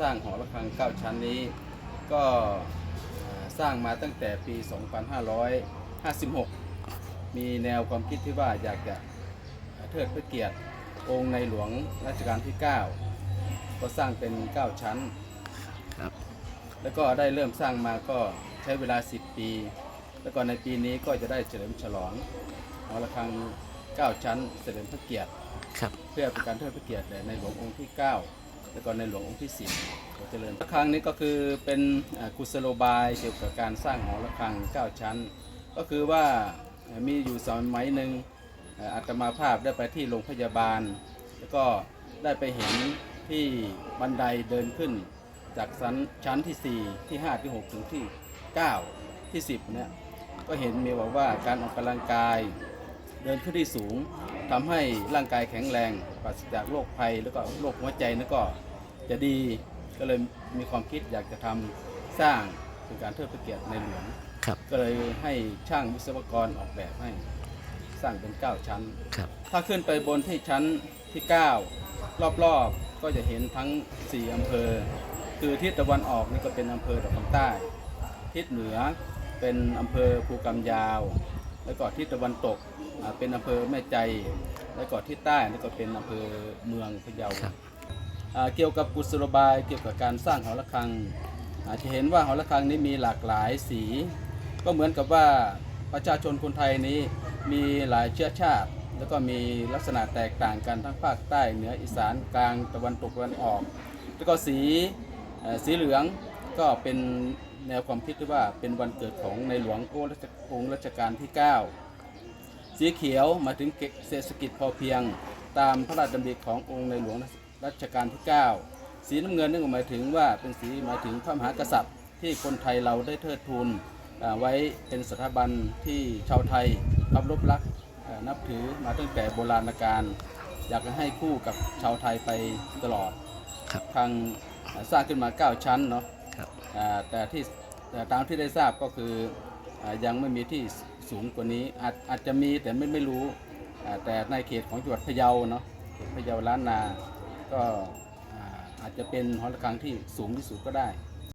สร้างหอระฆัง 9 ชั้นนี้ ก็อ่าสร้างมาตั้งแต่ปี 2556 มีแนวความคิดที่ว่าอยากจะเทิดพระเกียรติองค์ในหลวงรัชกาลที่ 9 ก็สร้างเป็น 9 ชั้นครับแล้วก็ได้เริ่มสร้างมาก็ใช้เวลา 10 ปี แล้วก็ในปีนี้ก็จะได้เฉลิมฉลองหอระฆัง 9 ชั้นเฉลิมพระเกียรติครับเพื่อเป็นการเทิดพระเกียรติแด่ในหลวงองค์ที่ 9 แล้วก็ในหลวงองค์ที่10ก็เจริญระฆังนี้ก็คือเป็นกุศโลบายเกี่ยวกับการสร้างหอระฆัง 9 ชั้น ก็คือว่ามีอยู่สมัยหนึ่งอาตมาภาพได้ไปที่โรงพยาบาล แล้วก็ได้ไปเห็นที่บันไดเดินขึ้น จากชั้นชั้นที่ 4 ที่ 5 ที่ 6 ถึงที่ 9 ที่ 10เนี่ยก็เห็นมีบอกว่าการออกกำลังกายเดินขึ้นที่สูง ทำให้ร่างกายแข็งแรงปราศจากโรคภัยแล้วก็โรคหัวใจนั่นก็จะดีก็เลยมีความคิดอยากจะทำสร้างเป็นการเทิดพระเกียรติในหลวงครับ ก็เลยให้ช่างวิศวกรออกแบบให้สร้างเป็น 9 ชั้น ครับ ถ้าขึ้นไปบนที่ชั้นที่ 9 รอบๆก็จะเห็นทั้ง 4 อำเภอ คือทิศตะวันออกนี่ก็เป็นอำเภอดอกคำใต้ ทิศเหนือเป็นอำเภอภูกำยาว แล้วก็ทิศตะวันตกอ่าเป็นอำเภอแม่ใจ แล้วก็ทิศใต้นี่ก็เป็นอำเภอเมืองพะเยาครับอ่าเกี่ยวกับกุศโลบายเกี่ยวกับการสร้างหอระฆังอาจจะเห็นว่าหอระฆังนี้มีหลากหลายสี ก็เหมือนกับว่าประชาชนคนไทยนี้มีหลายเชื้อชาติ แล้วก็มีลักษณะแตกต่างกันทั้งภาคใต้เหนืออีสานกลางตะวันตกตะวันออก แล้วก็สีเอ่อสีเหลืองก็เป็น แนวความคิดที่ว่าเป็นวันเกิดของในหลวงองค์รัชองค์รัชกาลที่ 9 สีเขียวหมายถึงเศรษฐกิจพอเพียง ตามพระราชดำริขององค์ในหลวงรัชกาลที่ 9 สีน้ำเงินนั่นก็หมายถึงว่าเป็นสีหมายถึงพระมหากษัตริย์ ที่คนไทยเราได้เทิดทูนอ่าไว้เป็นสถาบันที่ชาวไทยเคารพรักอ่านับถือมาตั้งแต่โบราณกาลอยากจะให้คู่กับชาวไทยไปตลอดครับทางอ่าสร้างขึ้นมา 9 ชั้นเนาะ ครับอ่าแต่ที่แต่ตามที่ได้ทราบก็คืออายังไม่มีที่สูงกว่านี้อาจอาจจะมีแต่ไม่ไม่รู้อ่าแต่ในเขตของจังหวัดพะเยาเนาะพะเยาล้านนา ก็อ่าอาจจะเป็นหอระฆังที่สูงที่สุดก็ได้